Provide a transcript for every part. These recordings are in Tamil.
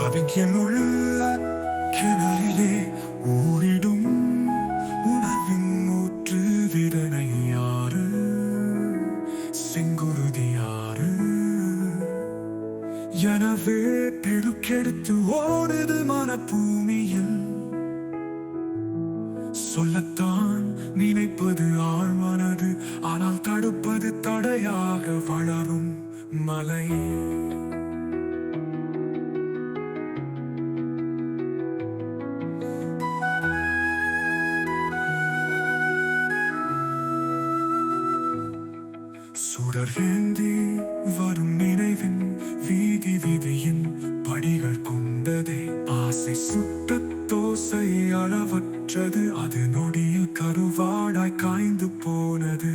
அவைகளுள்ள கிணறிலே ஊரிடும் உணவின் ஊற்று விதனையாறு செங்குருதியாறு எனவே பெருக்கெடுத்து ஓடுது மனப்பூமியில். சொல்லத்தான் நினைப்பது ஆழ்மனது ஆனால் தடுப்பது தடையாக வளரும் மலை. சுடர்ந்தி வரும் நினைவின் வீதி விதியின் படிகள் கொண்டதே. ஆசை சுட்ட தோசை அளவற்றது அது நொடியில் கருவாடாய் காய்ந்து போனது.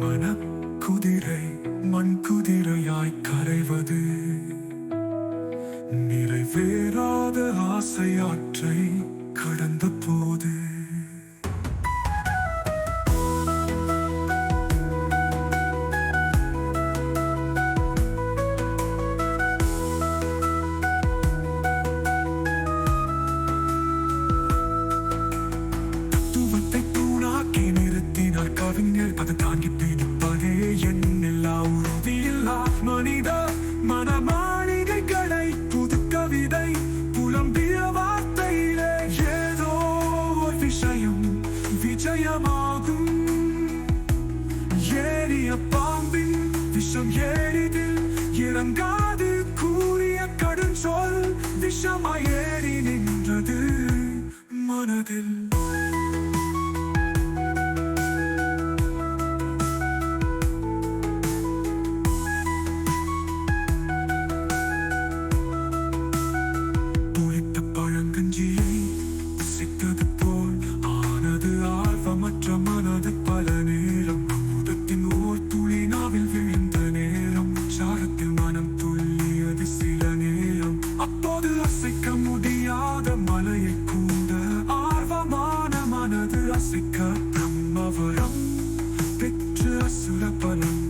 மனக்குதிரை மண் குதிரையாய் கரைவது. நிறைவேறாத ஆசையாற்றை கடந்த போது. இறங்காது கூறிய கடும் சொல் விஷமாயேறி நின்றது மனதில். அப்போது அசைக்க முடியாத மலையை கூட. ஆர்வமான மனது அசைக்க பிரம்மவரம் பெற்று அசுர பலம்